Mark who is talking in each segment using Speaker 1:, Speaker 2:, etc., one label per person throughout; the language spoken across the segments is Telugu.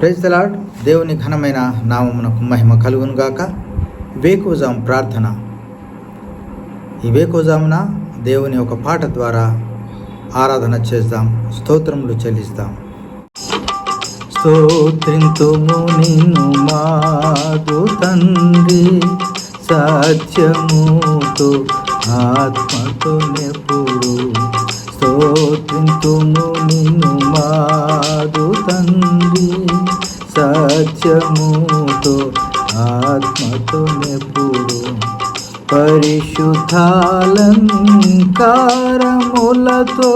Speaker 1: ప్రైజ్ దలాడ్ దేవుని ఘనమైన నామమునకు మహిమ కలుగును గాక. వేకోజాం ప్రార్థన. ఈ వేకోజామున దేవుని ఒక పాట ద్వారా ఆరాధన చేద్దాం. స్తోత్రములు చెల్లిస్తాం. స్తోత్రింతుము నిన్ను మాదు తండ్రి. సత్యముతో ఆత్మతో నెప్పుడు స్తోత్రింతుము నిన్ను మా సత్యముతో ఆత్మతో నెప్పుడు పరిశుద్ధాలంకారములతో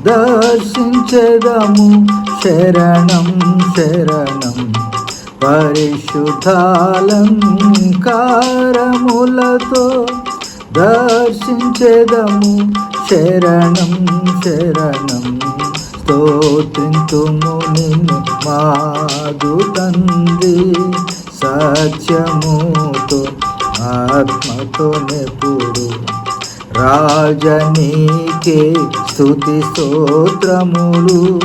Speaker 1: దర్శించదము శరణం శరణం. పరిశుద్ధాలంకారములతో దర్శించదము శరణం శరణం. స్తోత్రింతుము నిన్ను మాదు తండ్రి. సత్యముతో ఆత్మతో నెప్పుడు రాజనీకే స్థుతి స్తోత్రములు.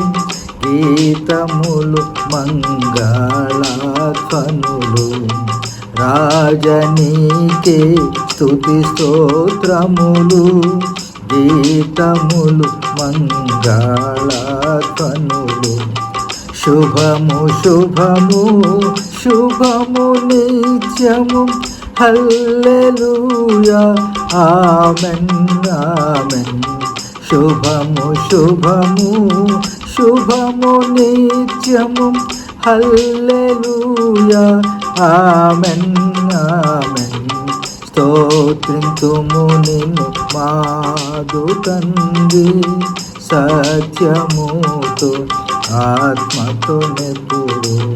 Speaker 1: గీతములు మంగళధ్వనులు. రాజనీకే స్థుతి స్తోత్రములు. గీతములు మంగళధ్వనులు శుభము శుభము శుభము నిత్యము హల్లెలూయా ఆమెన్ ఆమెన్ శుభము శుభము శుభము నిత్యము హల్లెలూయా ఆమెన్ ఆమెన్ స్తోత్రింతుము నిన్ను మాదు తండ్రి. సత్యముతో ఆత్మతో నెప్పుడు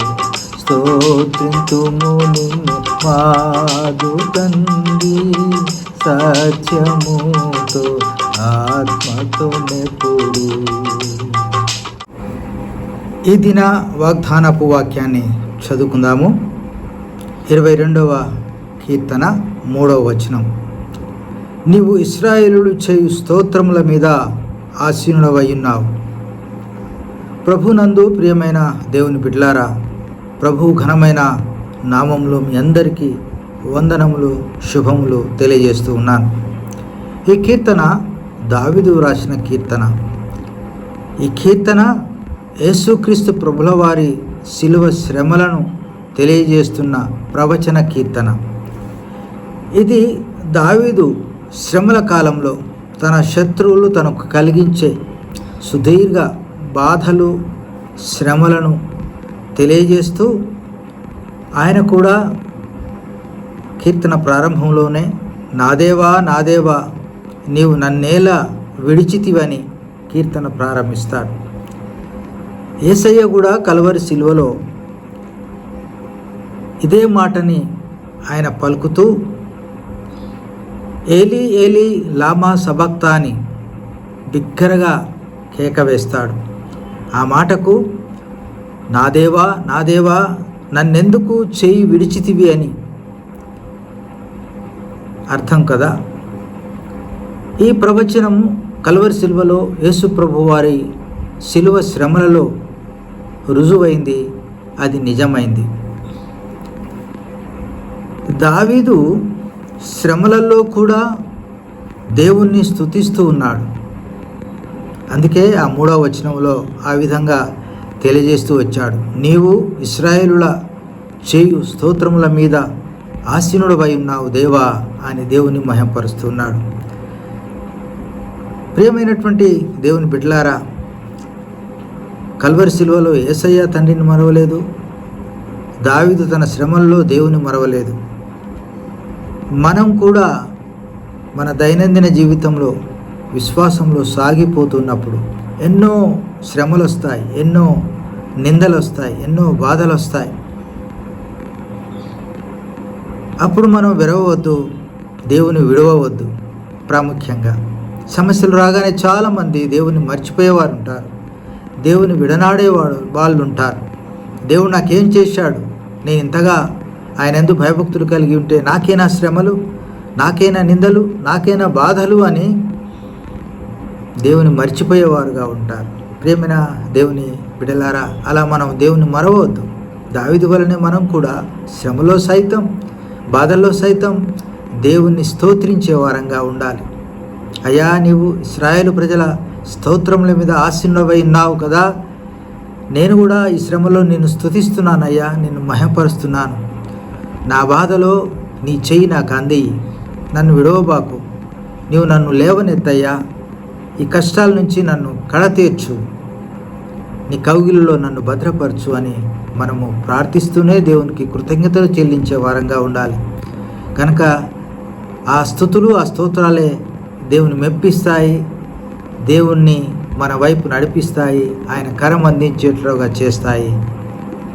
Speaker 1: స్తోత్రింతుము నిన్ను మాదు తండ్రి. సత్యముతో ఆత్మతో నెప్పుడు ఈ దిన వాగ్దానపు వాక్యాన్ని చదువుకుందాము. ఇరవై రెండవ కీర్తన మూడవ వచనం. నీవు ఇస్రాయేలుడు చేయు స్తోత్రముల మీద ఆసీనుడవై ఉన్నావు ప్రభునందు ప్రియమైన దేవుని బిడ్లారా ప్రభు ఘనమైన నామంలో మీ అందరికీ వందనములు శుభములు తెలియజేస్తూ ఉన్నాను. ఈ కీర్తన దావిదు రాసిన కీర్తన. ఈ కీర్తన యేసుక్రీస్తు ప్రభుల వారి శిలువ శ్రమలను తెలియజేస్తున్న ప్రవచన కీర్తన. ఇది దావీదు శ్రమల కాలంలో తన శత్రువులు తనకు కలిగించే సుదీర్ఘ బాధలు శ్రమలను తెలియజేస్తూ ఆయన కూడా కీర్తన ప్రారంభంలోనే నాదేవా నాదేవా నీవు నన్నేలా విడిచితివని కీర్తన ప్రారంభిస్తాడు. ఏసయ్య కూడా కలవరి శిలువలో ఇదే మాటని ఆయన పలుకుతూ ఏలి ఏలి లామా సబక్తా అని బిగ్గరగా కేక వేస్తాడు. ఆ మాటకు నా దేవా నా దేవా నన్నెందుకు చేయి విడిచితివి అని? అర్థం కదా? ఈ ప్రవచనం కల్వరి శిలువలో యేసు శిలువ శ్రమలలో రుజువైంది అది నిజమైంది. దావీదు శ్రమలలో కూడా దేవుణ్ణి స్తుతిస్తూ ఉన్నాడు. అందుకే ఆ మూడవ వచనంలో ఆ విధంగా తెలియజేస్తూ వచ్చాడు. నీవు ఇస్రాయేలుల చేయు స్తోత్రముల మీద ఆసీనుడవై ఉన్నావు దేవా అని దేవుని మహింపరుస్తున్నాడు ప్రియమైనటువంటి దేవుని బిడ్లారా కల్వరి శిలువలో ఏసయ్య తండ్రిని మరవలేదు. దావిదు తన శ్రమల్లో దేవుని మరవలేదు. మనం కూడా మన దైనందిన జీవితంలో విశ్వాసంలో సాగిపోతున్నప్పుడు ఎన్నో శ్రమలు వస్తాయి ఎన్నో నిందలు వస్తాయి ఎన్నో బాధలు వస్తాయి అప్పుడు మనం విరవవద్దు దేవుని విడవవద్దు ప్రాముఖ్యంగా. సమస్యలు రాగానే చాలామంది దేవుని మర్చిపోయేవారు ఉంటారు దేవుని విడనాడేవాడు వాళ్ళు ఉంటారు దేవుడు నాకేం చేశాడు? నేను ఇంతగా ఆయన ఎందుకు భయభక్తులు కలిగి ఉంటే నాకేనా శ్రమలు నాకేనా నిందలు నాకేనా బాధలు అని దేవుని మర్చిపోయేవారుగా ఉంటారు. ప్రేమిన దేవుని బిడలారా అలా మనం దేవుని మరవద్దు దావిది వలనే మనం కూడా శ్రమలో సైతం బాధల్లో సైతం దేవుణ్ణి స్తోత్రించే వారంగా ఉండాలి. అయ్యా నీవు ఇస్రాయేలు ప్రజల స్తోత్రముల మీద ఆశీనుడవై ఉన్నావు కదా. నేను కూడా ఈ శ్రమలో నిన్ను స్తుతిస్తున్నానయ్యా నిన్ను మహపరుస్తున్నాను నా బాధలో నీ చెయ్యి నాకు అందేయి నన్ను విడవబాకు. నీవు నన్ను లేవనెత్తయ్యా. ఈ కష్టాల నుంచి నన్ను కడతీర్చు నీ కౌగిలిలో నన్ను భద్రపరచు అని మనము ప్రార్థిస్తూనే దేవునికి కృతజ్ఞతలు చెల్లించే వారంగా ఉండాలి. కనుక ఆ స్థుతులు ఆ స్తోత్రాలే దేవుని మెప్పిస్తాయి దేవుణ్ణి మన వైపు నడిపిస్తాయి ఆయన కరం అందించేట్లుగా చేస్తాయి.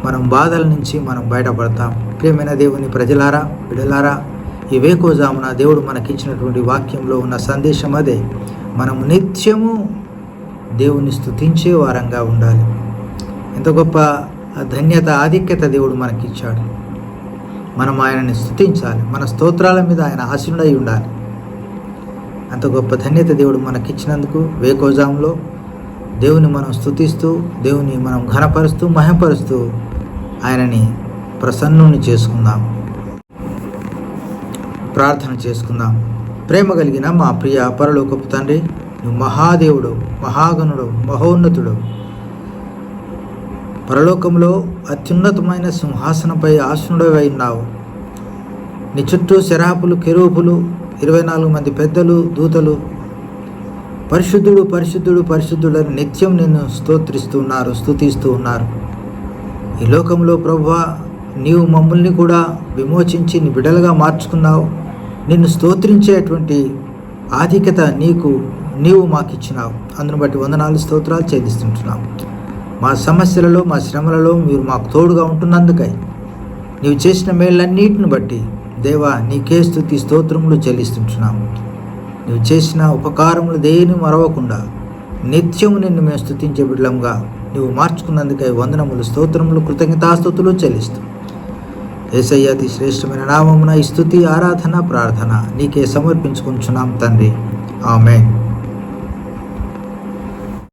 Speaker 1: మనం బాధల నుంచి మనం బయటపడతాం. ప్రియమైన దేవుని ప్రజలారా బిడలారా ఈ వేకోజామున దేవుడు మనకిచ్చినటువంటి వాక్యంలో ఉన్న సందేశం అదే. మనము నిత్యము దేవుని స్థుతించే వారంగా ఉండాలి. ఎంత గొప్ప ధన్యత ఆధిక్యత దేవుడు మనకిచ్చాడు. మనం ఆయనని స్థుతించాలి మన స్తోత్రాల మీద ఆయన ఆశీనుడై ఉండాలి. అంత గొప్ప ధన్యత దేవుడు మనకిచ్చినందుకు వేకోజాంలో దేవుని మనం స్తుతిస్తూ దేవుని మనం ఘనపరుస్తూ మహపరుస్తూ ఆయనని ప్రసన్నుని చేసుకుందాం. ప్రార్థన చేసుకుందాం. ప్రేమ కలిగిన మా ప్రియ పరలోకపు తండ్రి నువ్వు మహాదేవుడు మహాగణుడు మహోన్నతుడు. పరలోకంలో అత్యున్నతమైన సింహాసనపై ఆసనుడవై ఉన్నావు. నీ చుట్టూ శరాపులు కెరూపులు ఇరవై నాలుగు మంది పెద్దలు దూతలు పరిశుద్ధుడు పరిశుద్ధుడు పరిశుద్ధుడని నిత్యం నిన్ను స్తోత్రిస్తూ ఉన్నారు స్తుతిస్తూ ఉన్నారు. ఈ లోకంలో ప్రభువా నీవు మమ్మల్ని కూడా విమోచించి నీ బిడలుగా మార్చుకున్నావు. నిన్ను స్తోత్రించేటువంటి ఆధిక్యత నీకు నీవు మాకు ఇచ్చినావు అందును బట్టి వందనాలు స్తోత్రాలు చెల్లిస్తుంటున్నాం. మా సమస్యలలో మా శ్రమలలో మీరు మాకు తోడుగా ఉంటున్నందుకై నీవు చేసిన మేళ్ళన్నిటిని బట్టి దేవా నీకే స్థుతి స్తోత్రములు చెల్లిస్తుంటున్నాము నువ్వు చేసిన ఉపకారములు దేని మరవకుండా నిత్యము నిన్ను మేము స్థుతించే బిడ్డలంగా నువ్వు మార్చుకున్నందుకై వందనములు స్తోత్రములు కృతజ్ఞతాస్తుతులు చెల్లిస్తూ. ఏసయ్య అతి శ్రేష్టమైన నామమున ఈ స్థుతి ఆరాధన ప్రార్థన నీకే సమర్పించుకుంటున్నాం తండ్రి. ఆమెన్.